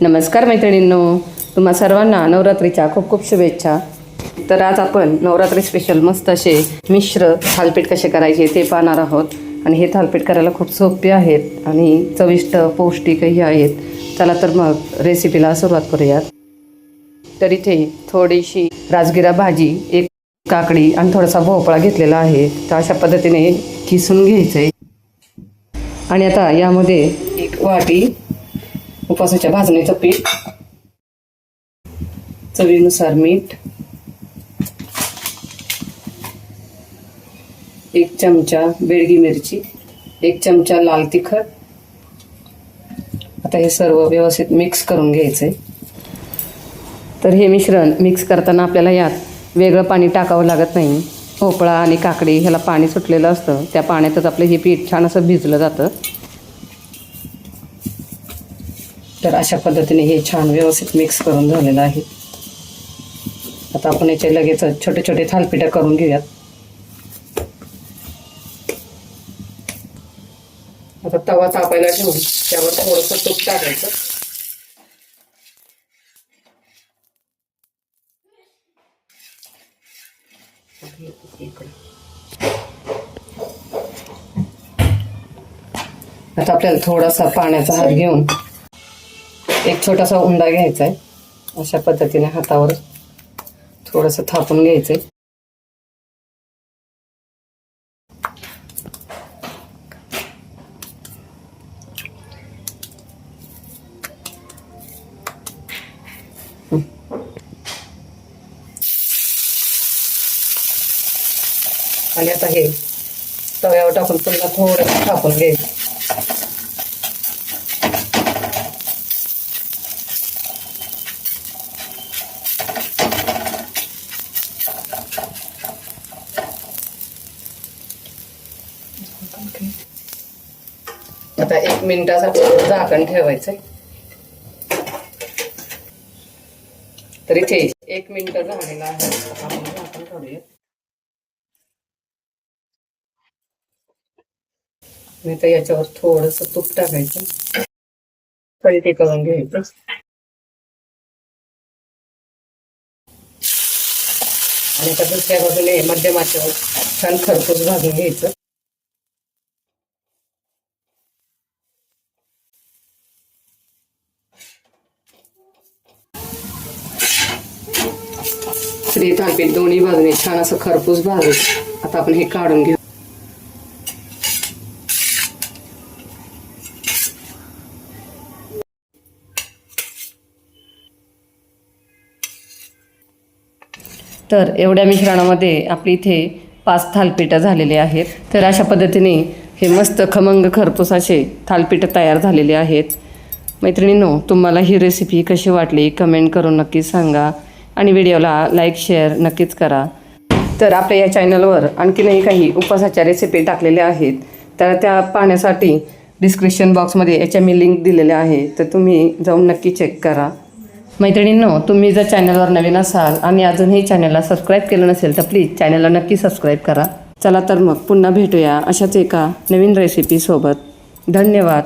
नमस्कार मैत्रिणींनो तुम्हा सर्वांना नवरात्रीच्या खूप खूप शुभेच्छा. तर आज आपण नवरात्री स्पेशल मस्त असे मिश्र थालपीठ कसे करायचे ते पाहणार आहोत. आणि हे थालपीठ करायला खूप सोपे आहेत आणि चविष्ट पौष्टिकही आहेत. चला तर मग रेसिपीला सुरुवात करूयात. तर इथे थोडीशी राजगिरा भाजी एक काकडी आणि थोडासा भोपळा घेतलेला आहे. तर अशा पद्धतीने किसून घ्यायचं आहे आणि आता यामध्ये एक वाटी उपासाच्या भाजणीचं पीठ चवीनुसार मीठ एक चमचा बेडगी मिरची एक चमचा लाल तिखट. आता हे सर्व व्यवस्थित मिक्स करून घ्यायचंय. तर हे मिश्रण मिक्स करताना आपल्याला यात वेगळं पाणी टाकावं लागत नाही. भोपळा आणि काकडी ह्याला पाणी सुटलेलं असतं. त्या पाण्यातच आपलं हे पीठ छान असं भिजलं जातं. तर अशा पद्धतीने हे छान व्यवस्थित मिक्स करून झालेलं आहे. आता आपण याचे लगेच छोटे छोटे थालपिठं करून घेऊयात. आता तवा तापायला ठेवून त्यावर थोडंसं तूप टाकायचं. आता आपल्याला थोडासा पाण्याचा हात घेऊन छोटासा उंडा घ्यायचा आहे अशा पद्धतीने हातावर थोडंसं थापून घ्यायचं आहे आणि आता हे तव्यावर टाकून पुन्हा थोडंसं थापून घ्यायचं. आता एक मिनिटासाठी झाकण ठेवायचंय. तर इथे एक मिनिट झालेला आहे. आपण झाकण काढूया आणि तर याच्यावर थोडस तूप टाकायचं. कळते करून घ्यायचं. आणि आता दुसऱ्या बाजूने मध्यम आचेवर छान खरपूस भाजून घ्यायचं. श्री थालपीठ दोन्ही बाजूने छान असं खरपूस भाजून आता आपण हे काढून घेऊ. तर एवढ्या मिश्रणामध्ये आपली इथे पाच थालपीठं झालेली आहेत. तर अशा पद्धतीने हे मस्त खमंग खरपूस असे थालपीठं तयार झालेले आहेत. मैत्रिणींनो तुम्हाला ही रेसिपी कशी वाटली कमेंट करून नक्की सांगा आणि व्हिडिओला लाईक शेअर नक्कीच करा. तर आपल्या या चॅनलवर आणखीनही काही उपवासाच्या रेसिपी टाकलेल्या आहेत. तर त्या पाहण्यासाठी डिस्क्रिप्शन बॉक्समध्ये याच्या मी लिंक दिलेल्या आहे. तर तुम्ही जाऊन नक्की चेक करा. मैत्रिणींनो तुम्ही जर चॅनलवर नवीन असाल आणि अजूनही चॅनलला सबस्क्राईब केलं नसेल तर प्लीज चॅनलला नक्की सबस्क्राईब करा. चला तर मग पुन्हा भेटूया अशाच एका नवीन रेसिपीसोबत धन्यवाद.